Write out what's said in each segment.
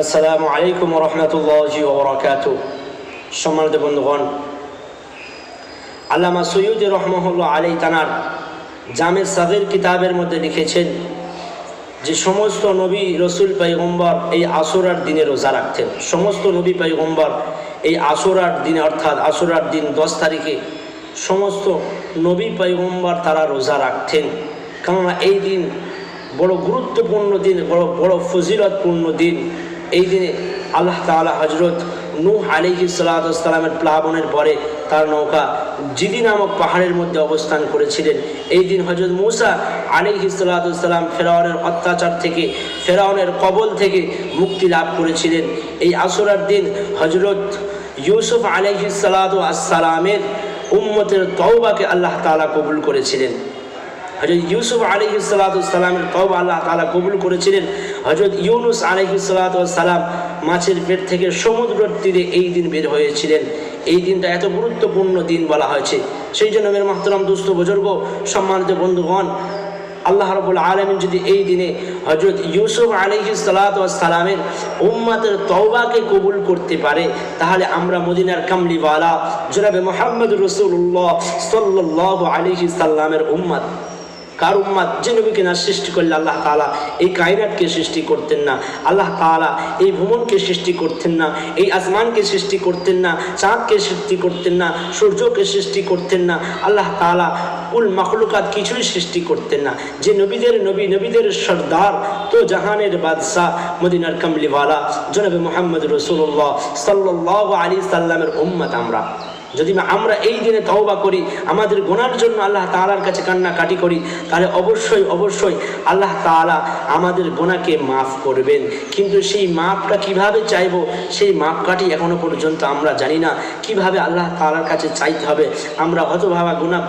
আসসালামু আলাইকুম রহমতুল্লাহি ওবরাকাত সম্মানিত বন্ধুগণ, আল্লামা সৈয়দ রহমহুল্লাহ আলী তানার জামে সাগির কিতাবের মধ্যে লিখেছেন যে, সমস্ত নবী রসুল পাইগম্বর এই আসরার দিনে রোজা রাখতেন। সমস্ত নবী পাইগম্বর এই আসরার দিনে, অর্থাৎ আসরার দিন দশ তারিখে সমস্ত নবী পাইগম্বর তারা রোজা রাখতেন। কেননা এই দিন বড় গুরুত্বপূর্ণ দিন, বড় বড় ফজিলতপূর্ণ দিন। এই দিনে আল্লাহ তালা হজরত নূহ আলিহি সালাতামের প্লাবনের পরে তার নৌকা জিদি নামক পাহাড়ের মধ্যে অবস্থান করেছিলেন। এই দিন হজরত মুসা আলিহি সালাতাম ফেরাউনের অত্যাচার থেকে, ফেরাউনের কবল থেকে মুক্তি লাভ করেছিলেন। এই আসরার দিন হজরত ইউসুফ আলহি সালাতামের উম্মতের তওবাকে আল্লাহ তালা কবুল করেছিলেন। হজরত ইউসুফ আলী সালাতামের তওবা আল্লাহ তালা কবুল করেছিলেন। হজরত ইউনুস আলহি সালাতাম মাছের পেট থেকে সমুদ্রের তীরে এই দিন বের হয়েছিলেন। এই দিনটা এত গুরুত্বপূর্ণ দিন বলা হয়েছে। সেই জন্য মের মাহতরাম দুস্থ বুজুর্গ, সম্মানিত বন্ধুগণ, আল্লাহ রবুল আলমিন যদি এই দিনে হজরত ইউসুফ আলহি সালাতামের উম্মাতের তওবাকে কবুল করতে পারে, তাহলে আমরা মদিনার কামলিওয়ালা জনাবে মোহাম্মদ রসুল্লাহ সাল্লাহ আলহি সাল্লামের উম্মাদ কার উম্মাদ যে নবীকে না সৃষ্টি করলে আল্লাহ তালা এই কায়নাতকে সৃষ্টি করতেন না? আল্লাহ তালা এই ভ্রমণকে সৃষ্টি করতেন না, এই আসমানকে সৃষ্টি করতেন না, চাঁদকে সৃষ্টি করতেন না, সূর্যকে সৃষ্টি করতেন না, আল্লাহ তালা কুল মখলুকাত কিছুই সৃষ্টি করতেন না। যে নবীদের নবী, নবীদের সর্দার, তো জাহানের বাদশাহ, মদিনার কামলিওয়ালা, জনাবে মোহাম্মদ রসুল্লাহ সাল্লাহ আলী সাল্লামের উম্মত আমরা। যদি আমরা এই দিনে তওবা করি, আমাদের গোনার জন্য আল্লাহ তালার কাছে কান্নাকাটি করি, তাহলে অবশ্যই অবশ্যই আল্লাহ তালা আমাদের গোনাকে মাফ করবেন। কিন্তু সেই মাপটা কীভাবে চাইব, সেই মাপকাঠি এখনও পর্যন্ত আমরা জানি না। কীভাবে আল্লাহ তালার কাছে চাইতে হবে? আমরা হতভাবা গুণা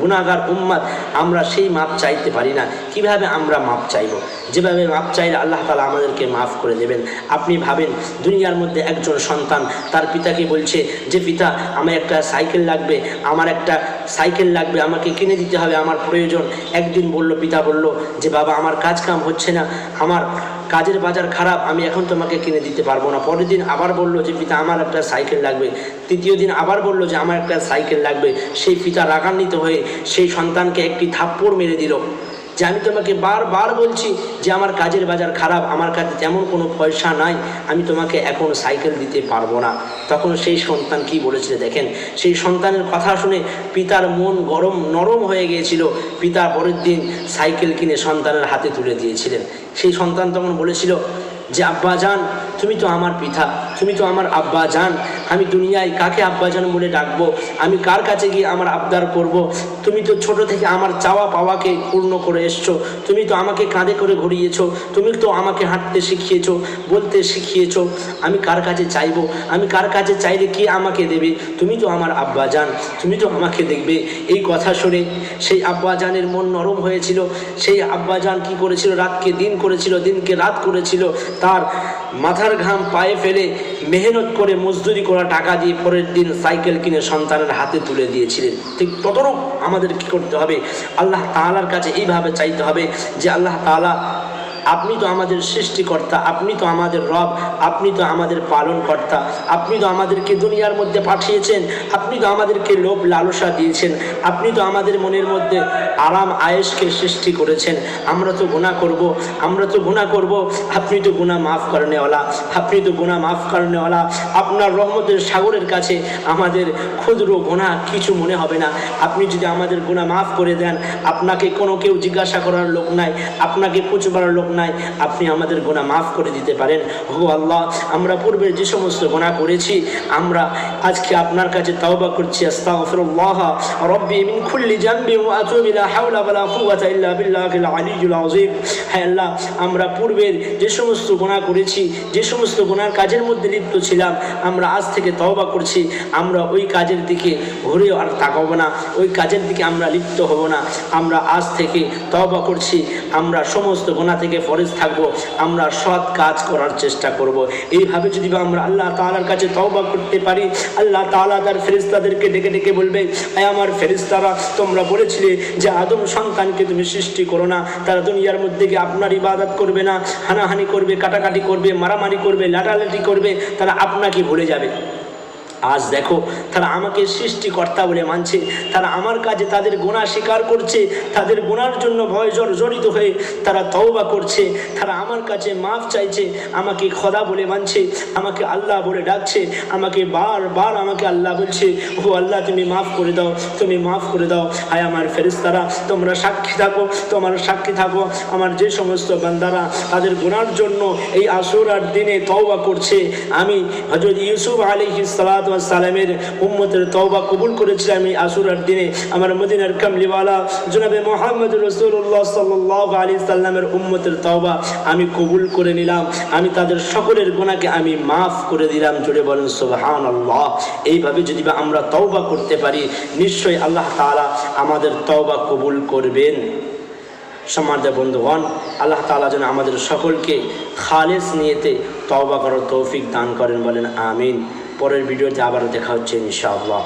গুণাগার উম্মাদ আমরা সেই মাপ চাইতে পারি না। কীভাবে আমরা মাপ চাইব? যেভাবে মাপ চাইলে আল্লাহ তালা আমাদেরকে মাফ করে দেবেন। আপনি ভাবেন, দুনিয়ার মধ্যে একজন সন্তান, তার পিতাকে বলছে, যে পিতা আমার একটা সাইকেল লাগবে, আমার একটা সাইকেল লাগবে, আমাকে কিনে দিতে হবে, আমার প্রয়োজন। একদিন বলল, পিতা বলল যে, বাবা, আমার কাজ কাম হচ্ছে না, আমার কাজের বাজার খারাপ, আমি এখন তোমাকে কিনে দিতে পারব না। পরের দিন আবার বলল যে, পিতা, আমার একটা সাইকেল লাগবে। তৃতীয় দিন আবার বলল যে, আমার একটা সাইকেল লাগবে। সেই পিতা রাগান্বিত হয়ে সেই সন্তানকে একটি থাপ্পড় মেরে দিল। যে আমি তোমাকে বারবার বলছি যে আমার কাজের বাজার খারাপ, আমার কাছে তেমন কোনো পয়সা নাই, আমি তোমাকে এখন সাইকেল দিতে পারব না। তখন সেই সন্তান কি বলেছিল দেখেন? সেই সন্তানের কথা শুনে পিতার মন গরম নরম হয়ে গিয়েছিল। পিতা পরের দিন সাইকেল কিনে সন্তানের হাতে তুলে দিয়েছিলেন। সেই সন্তান তখন বলেছিল যে, আব্বা যান তুমি তো আমার পিতা। তুমি তো আমার আব্বা যান আমি দুনিয়ায় কাকে আব্বা যান বলে ডাকবো? আমি কার কাছে গিয়ে আমার আবদার করব? তুমি তো ছোট থেকে আমার চাওয়া পাওয়াকে পূর্ণ করে এসছো। তুমি তো আমাকে কাঁধে করে ঘুরিয়েছো। তুমি তো আমাকে হাঁটতে শিখিয়েছো, বলতে শিখিয়েছো। আমি কার কাছে চাইব? আমি কার কাছে চাইলে কে আমাকে দেবে? তুমি তো আমার আব্বা যান তুমি তো আমাকে দেখবে। এই কথা শুনে সেই আব্বা জানের মন নরম হয়েছিল। সেই আব্বা জান কী করেছিল? রাতকে দিন করেছিল, দিনকে রাত করেছিল। তার মাথার ঘাম পায়ে ফেলে মেহনত করে মজদুরি করা টাকা দিয়ে পরের দিন সাইকেল কিনে সন্তানের হাতে তুলে দিয়েছিলেন। ঠিক ততরূপ আমাদের কি করতে হবে? আল্লাহ তালার কাছে এইভাবে চাইতে হবে যে আল্লাহ তালা আপনি তো আমাদের সৃষ্টিকর্তা, আপনি তো আমাদের রব, আপনি তো আমাদের পালনকর্তা, আপনি তো আমাদেরকে দুনিয়ার মধ্যে পাঠিয়েছেন, আপনি তো আমাদেরকে লোভ লালসা দিয়েছেন, আপনি তো আমাদের মনের মধ্যে আরাম আয়েসকে সৃষ্টি করেছেন। আমরা তো গুণা করব, আমরা তো গুণা করব। আপনি তো গুণা মাফ করেনেওয়ালা, আপনি তো গুণা মাফ করেনেওয়ালা। আপনার রহমতের সাগরের কাছে আমাদের ক্ষুদ্র গোনা কিছু মনে হবে না। আপনি যদি আমাদের গুণা মাফ করে দেন, আপনাকে কোনো কেউ জিজ্ঞাসা করার লোক নাই, আপনাকে পুচবার লোক নাই, আপনি আমাদের গোনা মাফ করে দিতে পারেন। হো আল্লাহ, আমরা পূর্বে যে সমস্ত গোনা করেছি, আমরা আজকে আপনার কাছে তাওবা করছি হাওলা আমরা পূর্বের যে সমস্ত গোনা করেছি, যে সমস্ত গোনার কাজের মধ্যে লিপ্ত ছিলাম, আমরা আজ থেকে তওবা করছি, আমরা ওই কাজের দিকে ঘুরে আর তাকাবো না, ওই কাজের দিকে আমরা লিপ্ত হব না। আমরা আজ থেকে তওবা করছি, আমরা সমস্ত গোনা থেকে ফরেজ থাকব, আমরা সৎ কাজ করার চেষ্টা করব। এইভাবে যদি আমরা আল্লাহ তালার কাছে তওবা করতে পারি, আল্লাহ তালা তার ফেরিস্তাদেরকে ডেকে ডেকে বলবে, "আয় আমার ফেরিস্তারা তোমরা বলেছিলে যে আদম সন্তানকে তুমি সৃষ্টি করো না, তারা দুনিয়ার মধ্যে গিয়ে আপনার ইবাদত করবে না, হানাহানি করবে, কাটাকাটি করবে, মারামারি করবে, লাটালাটি করবে, তারা আপনাকে ভুলে যাবে আজ দেখো, তারা আমাকে সৃষ্টিকর্তা বলে মানছে। তারা আমার কাজে তাদের গোনা স্বীকার করছে। তাদের গোনার জন্য ভয় জড়িত হয়ে তারা তওবা করছে। তারা আমার কাছে মাফ চাইছে, আমাকে খদা বলে মানছে, আমাকে আল্লাহ বলে ডাকছে, আমাকে বারবার আমাকে আল্লাহ বলছে ও আল্লাহ, তুমি মাফ করে দাও, তুমি মাফ করে দাও। হায় আমার ফেরিস্তারা তোমরা সাক্ষী থাকো, তোমার সাক্ষী থাকো। আমার যে সমস্ত বান্দারা তাদের গোনার জন্য এই আসুরার দিনে তওবা করছে। আমি হজরত ইউসুফ আলী সালামের উম্মতের তওবা কবুল করেছিলাম এই আসুরার দিনে আমার মদিনার কামলিওয়ালা জনাবে মোহাম্মদ রসুল্লাহ সাল্লাহ আলী সাল্লামের উম্মতের তওবা আমি কবুল করে নিলাম। আমি তাদের সকলের গুণাকে আমি মাফ করে দিলাম। জুড়ে বলেন সুবহান আল্লাহ এইভাবে যদি বা আমরা তওবা করতে পারি, নিশ্চয়ই আল্লাহ তাআলা আমাদের তওবা কবুল করবেন। সম্মানিত বন্ধুগণ, আল্লাহ তাআলা যেন আমাদের সকলকে খালেস নিয়েতে তওবা করার তৌফিক দান করেন বলেন, আমিন। পরের ভিডিওতে আবারও দেখা হচ্ছে ইনশাআল্লাহ।